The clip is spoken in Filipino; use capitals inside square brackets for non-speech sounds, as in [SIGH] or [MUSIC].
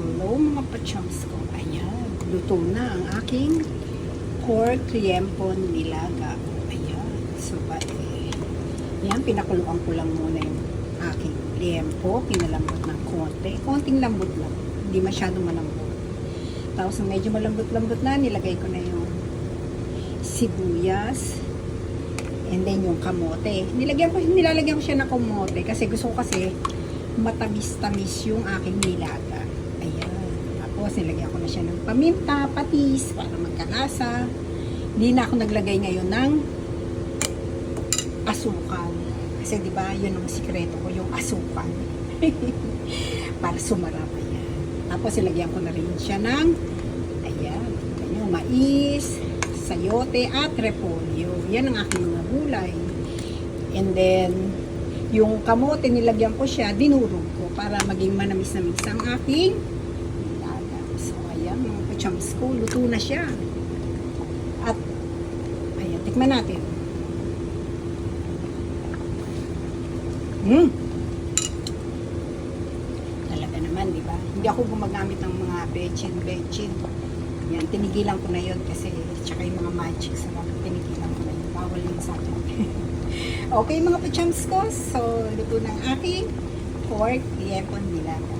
Hello mga pachams ko. Ayan, luto na ang aking pork liempon nilaga. Ayan, so ba eh. Ayan, pinakuluan ko lang muna yung aking liempo. Pinalambot ng konti. Konting lambot lang. Hindi masyadong malambot. Tapos medyo malambot-lambot na, nilagay ko na yung sibuyas. And then yung kamote. Nilagyan ko, nilalagyan ko siya ng kamote kasi gusto ko kasi matamis-tamis yung aking nilaga. Ayan. Tapos nilagyan ko na siya ng paminta, patis, para magkalasa. Hindi na ako naglagay ngayon ng asukal. Kasi di ba yun ang sikreto ko, yung asukal. [LAUGHS] para sumarap. Ayan. Tapos ilagyan ko na rin siya ng ayan, ganyan, mais, sayote at repolyo. Yan ang aking mga gulay. And then, yung kamote, nilagyan ko siya, dinurog ko para maging manamis-namis ang aking nilaga. So, ayan, mga kuchams ko, luto na siya. At, ayan, tikman natin. Hmm. Talaga naman, di ba? Hindi ako gumagamit ng mga bechin-bechin. Yan, tinigilan ko na yun kasi tsaka yung mga magic sa mga tinigilan ko na yun. Bawal yun sa akin. Okay mga pachams ko, so luto ng aking pork liepon nilaga.